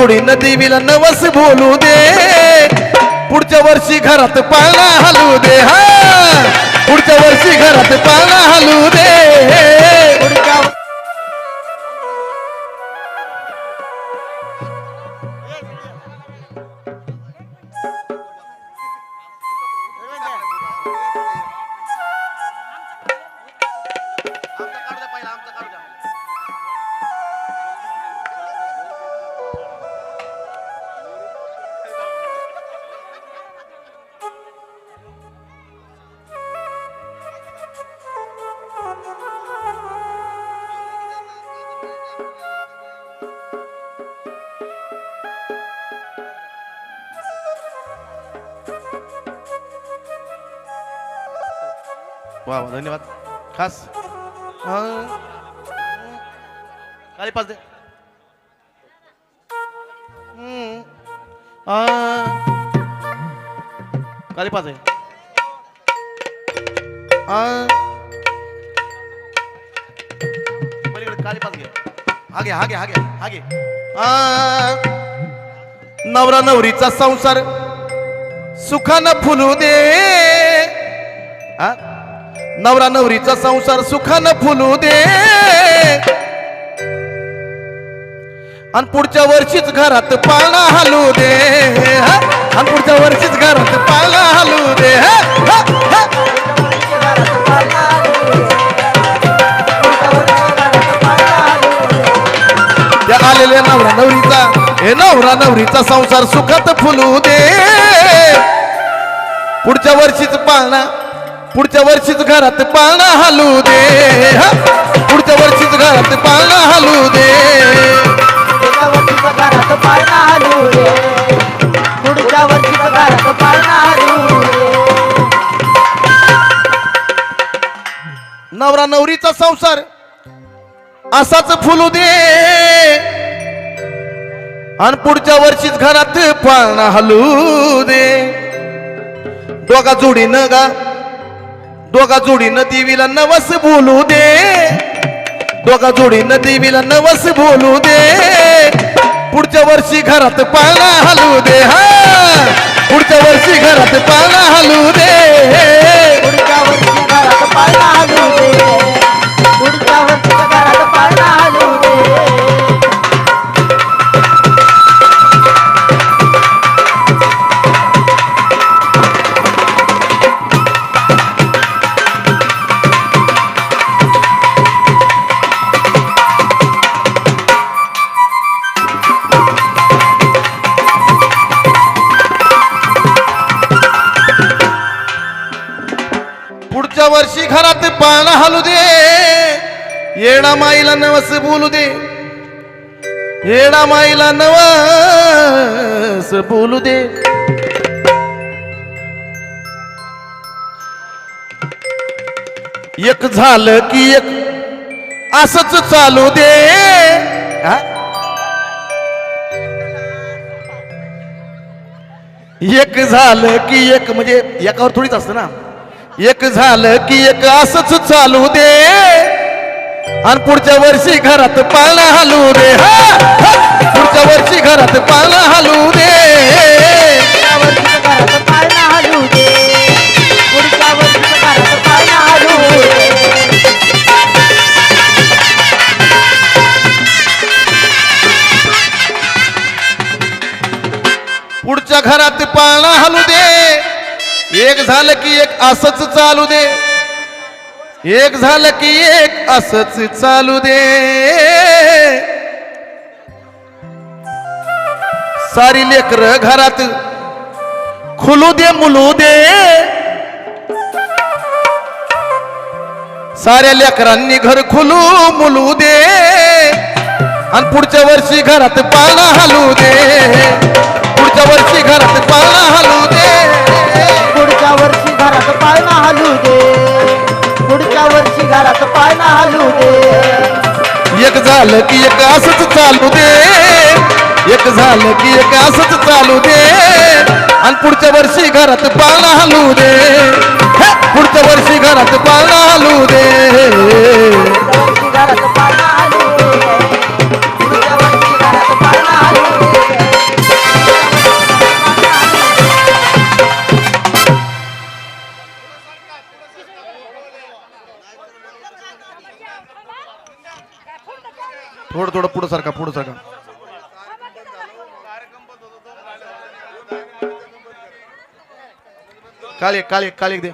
जोडीनं देवीला नवस बोलू दे. पुढच्या वर्षी घरात पाळणा हलू दे हा. पुढच्या वर्षी घरात पाळणा हलू दे. वा वा, धन्यवाद. खास. अं, खाली पाच दे. हम्म. अं, खाली पाच आहे अं. पलीकडे खाली पाच घे. हा घे हा घे हा घे हा घे. अं, नवरा नवरीचा संसार सुखानं फुलू दे. हा? नवरा नवरीचा संसार सुखानं फुलू दे. आणि पुढच्या वर्षीच घरात पाळणा हलू दे. आणि पुढच्या वर्षीच घरात पाळणा हलू दे. पाळणा दे. दे. त्या आलेल्या नवरा नवरीचा हे नवरा नवरीचा संसार सुखात फुलू दे. पुढच्या वर्षीच पाळणा पुढच्या वर्षीच घरात पाळणा हलू दे. पुढच्या वर्षीच घरात पाळणा हलू दे. दे. पाळणा हलू नवरा नवरीचा संसार असाच फुलू दे. आणि पुढच्या वर्षीच घरात पाळणा हलू दे. दोघा जोडीनं गा. दोघा जोडीनं देवीला नवस बोलू दे. दोघा जोडीनं देवीला नवस बोलू दे. पुढच्या वर्षी घरात पाळणा हलू दे हा. पुढच्या वर्षी घरात पाळणा हलू पुढच्या वर्षी घरात पाळणा हलू दे. येडा माईला नवस बोलू दे. येडा माईला नवस बोलू दे. एक झालं की एक असच चालू दे. हा? एक झालं की एक म्हणजे एकावर थोडीच असतं ना? एक झालं की एक असच चालू दे. आणि पुढच्या वर्षी घरात पाळणा हलू दे. हा, पुढच्या वर्षी घरात पाळणा हलू दे. पुढच्या वर्षीचं घरात पाळणा हलू दे. एक झालं की एक असच चालू दे. एक झालं की एक असंच चालू दे. सारी लेकर घरात खुलू दे मुलू दे. साऱ्या लेकरांनी घर खुलू मुलू दे. आणि पुढच्या वर्षी घरात पाळणा हलू दे. झालं की एक असंच चालू दे. एक झालं की एक असंच चालू दे. आणि पुढच्या वर्षी घरात पाळणा हलू दे. पुढच्या वर्षी घरात पाळणा पुढच्या वर्षी घरात पाळणा हलू दे. थोडं थोडं पुढं सारखा पुढं सारखा काल एक काल एक काल एक दे.